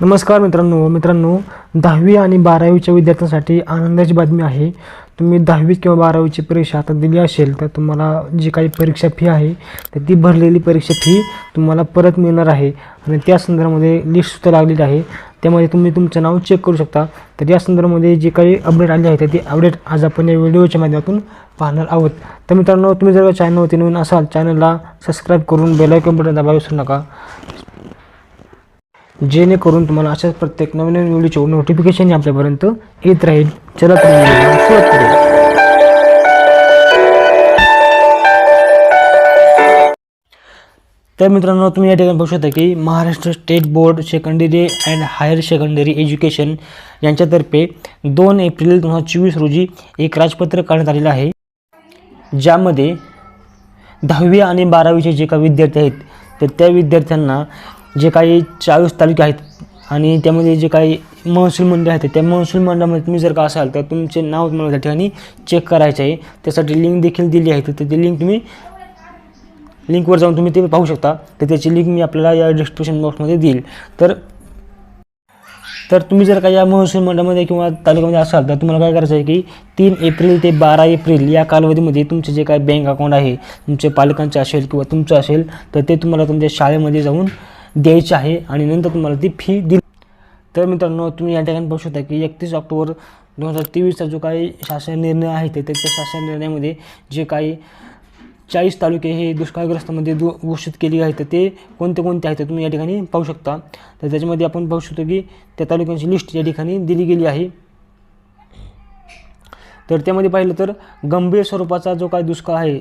नमस्कार मित्रांनो मित्रांनो दहावी आणि बारावीच्या विद्यार्थ्यांसाठी आनंदाची बातमी आहे. तुम्ही दहावी किंवा बारावीची परीक्षा आता दिली असेल तर तुम्हाला जी काही परीक्षा फी आहे तर ती भरलेली परीक्षा फी तुम्हाला परत मिळणार आहे. आणि त्या संदर्भामध्ये लिस्टसुद्धा लागलेली आहे. त्यामध्ये तुम्ही तुमचं नाव चेक करू शकता. तर या संदर्भामध्ये जे काही अपडेट आले आहे तर ती अपडेट आज आपण या व्हिडिओच्या माध्यमातून पाहणार आहोत. तर मित्रांनो तुम्ही जर चॅनलवरती नवीन असाल चॅनलला सबस्क्राईब करून बेलायकन बटन दाबा विसरू नका. जेणेकरून तुम्हाला अशाच प्रत्येक नवीन नवीन व्हिडिओचे नोटिफिकेशन आपल्यापर्यंत येत राहील. चला तर सुरुवात करूया. तर मित्रांनो तुम्ही या ठिकाणी बघू शकता की Maharashtra state board secondary and higher secondary education यांच्यातर्फे दोन एप्रिल दोन हजार चोवीस रोजी एक राजपत्र काढण्यात आलेलं आहे ज्यामध्ये दहावी आणि बारावीचे जे काही विद्यार्थी आहेत तर त्या विद्यार्थ्यांना जे काही चाळीस तालुके आहेत आणि त्यामध्ये जे काही महसूल मंडळ आहेत त्या महसूल मंडळामध्ये तुम्ही जर का असाल तर तुमचे नाव तुम्हाला त्या ठिकाणी चेक करायचे आहे. त्यासाठी लिंक देखील दिली आहे. तर ती लिंक तुम्ही लिंकवर जाऊन तुम्ही ते पाहू शकता. तर त्याची लिंक मी आपल्याला या डिस्क्रिप्शन बॉक्समध्ये देईल. तर तर तुम्ही जर का या महसूल मंडळामध्ये किंवा तालुक्यामध्ये असाल तर तुम्हाला काय करायचं आहे की तीन एप्रिल ते बारा एप्रिल या कालावधीमध्ये तुमचे जे काय बँक अकाउंट आहे तुमचे पालकांचे असेल किंवा तुमचं असेल तर ते तुम्हाला तुमच्या शाळेमध्ये जाऊन द्यायची आहे आणि नंतर तुम्हाला ती फी दिली. तर मित्रांनो तुम्ही या ठिकाणी पाहू शकता की एकतीस ऑक्टोबर दोन हजार तेवीसचा जो काही शासन निर्णय आहे ते त्या शासन निर्णयामध्ये जे काही चाळीस तालुके हे दुष्काळग्रस्तामध्ये दु घोषित केली आहेत तर ते कोणते कोणते आहेत तुम्ही या ठिकाणी पाहू शकता. तर त्याच्यामध्ये आपण पाहू शकतो की त्या तालुक्यांची लिस्ट या ठिकाणी दिली गेली आहे. तर त्यामध्ये पाहिलं तर गंभीर स्वरूपाचा जो काही दुष्काळ आहे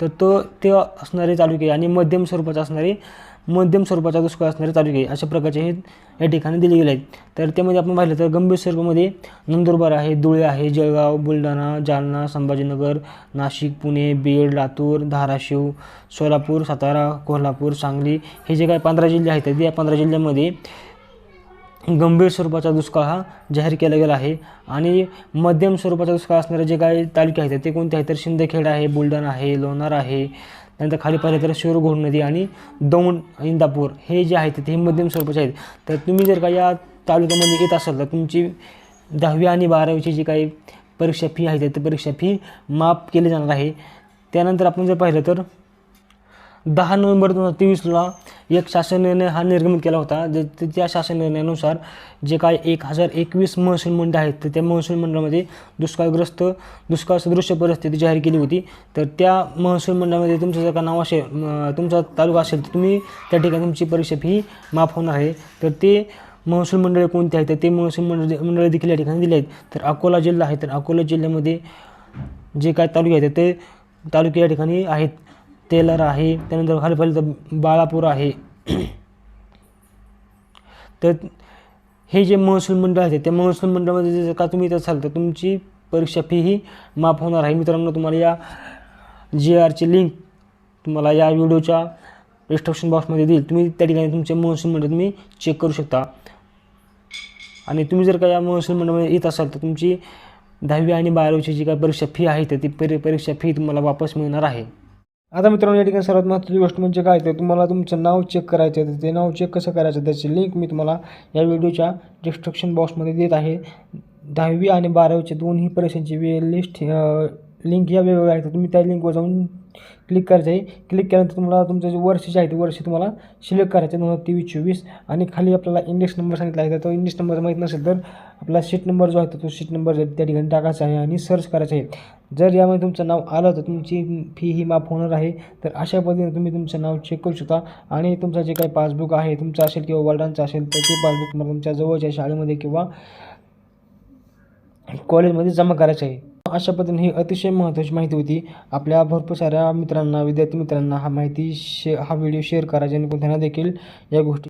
तर तो ते असणारे तालुके आणि मध्यम स्वरूपाचा असणारे मध्यम स्वरूपाचा दुष्काळ असणारे तालुके अशा प्रकारचे हे या ठिकाणी दिले गेले आहेत. तर त्यामध्ये आपण पाहिलं तर गंभीर स्वरूपामध्ये नंदुरबार आहे धुळे आहे जळगाव बुलढाणा जालना संभाजीनगर नाशिक पुणे बीड लातूर धाराशिव सोलापूर सातारा कोल्हापूर सांगली हे जे काही पंधरा जिल्हे आहेत तर या पंधरा जिल्ह्यामध्ये गंभीर स्वरूपाचा दुष्काळ हा जाहीर केला गेला आहे. आणि मध्यम स्वरूपाचा दुष्काळ असणारे जे काही तालुके आहेत ते कोणते आहेत? तर शिंदखेड आहे बुलढाणा आहे लोणार आहे त्यानंतर खाली पाहिलं तर शिरघोड नदी आणि दौंड इंदापूर हे जे आहेत ते हे मध्यम स्वरूपाचे आहेत. तर तुम्ही जर का या तालुक्यामध्ये येत असाल तर तुमची दहावी आणि बारावीची जी काही परीक्षा फी आहे ते परीक्षा फी माफ केली जाणार आहे. त्यानंतर आपण जर पाहिलं तर दहा नोव्हेंबर दोन हजार तेवीसला एक शासन निर्णय हा निर्गमित केला होता. जे त्या शासन निर्णयानुसार जे काय एक हजार एकवीस महसूल मंडळ आहेत तर त्या महसूल मंडळामध्ये दुष्काळग्रस्त दुष्काळ सदृश्य परिस्थिती जाहीर केली होती. तर त्या महसूल मंडळामध्ये तुमचं जर का नाव असेल तुमचा तालुका असेल तर तुम्ही त्या ठिकाणी तुमची परीक्षा फी माफ होणार आहे. तर ते महसूल मंडळे कोणते आहेत तर ते महसूल मंडळ मंडळे देखील या ठिकाणी दिले आहेत. तर अकोला जिल्हा आहे तर अकोला जिल्ह्यामध्ये जे काय तालुके आहेत ते तालुके या ठिकाणी आहेत. तेलर आहे त्यानंतर खाली पाहिलं तर बाळापूर आहे. तर हे जे महसूल मंडळ आहे त्या महसूल मंडळामध्ये जर का तुम्ही इथं असाल तर तुमची परीक्षा फी ही माफ होणार आहे. मित्रांनो तुम्हाला या जी आरची लिंक तुम्हाला या व्हिडिओच्या डिस्क्रिप्शन बॉक्समध्ये देईल. तुम्ही त्या ठिकाणी तुमचे महसूल मंडळ तुम्ही चेक करू शकता. आणि तुम्ही जर का या महसूल मंडळामध्ये येत असाल तर तुमची दहावी आणि बारावीची जी काय परीक्षा फी आहे तर ती परी परीक्षा फी तुम्हाला वापस मिळणार आहे. आता मित्रांनो या ठिकाणी सर्वात महत्त्वाची गोष्ट म्हणजे काय? तर तुम्हाला तुमचं नाव चेक करायचं आहे. तर ते नाव चेक कसं करायचं? त्याची लिंक मी तुम्हाला या व्हिडिओच्या डिस्क्रिप्शन बॉक्समध्ये देत आहे. दहावी आणि बारावीच्या दोन्ही परीक्षांची वे लिस्ट लिंक या वेगवेगळ्या आहेत तुम्ही त्या लिंकवर जाऊन क्लिक करायचं आहे. क्लिक केल्यानंतर तुम्हाला तुमचं जे वर्ष जे आहे ते वर्ष तुम्हाला सिलेक्ट करायचं आहे. दोन हजार तेवीस चोवीस आणि खाली आपल्याला इंडेक्स नंबर सांगितला आहे. तर तो इंडेक्स नंबर माहीत नसेल तर आपला सीट नंबर जो आहे तो सीट नंबर त्या ठिकाणी टाकायचा आहे आणि सर्च करायचं आहे. जर यामध्ये तुमचं नाव आलं तर तुमची फी ही माफ होणार आहे. तर अशा पद्धतीने तुम्ही तुमचं नाव चेक करू शकता आणि तुमचं जे काही पासबुक आहे तुमचं असेल किंवा वडिलांचं असेल तर ते पासबुक तुम्हाला तुमच्या जवळच्या शाळेमध्ये किंवा कॉलेजमध्ये जमा करायचं आहे. अशा पद्धतीने ही अतिशय महत्त्वाची माहिती होती. आपल्या भरपूर साऱ्या मित्रांना विद्यार्थी मित्रांना हा माहिती शे हा व्हिडिओ शेअर करा जेणेकरून त्यांना देखील या गोष्टी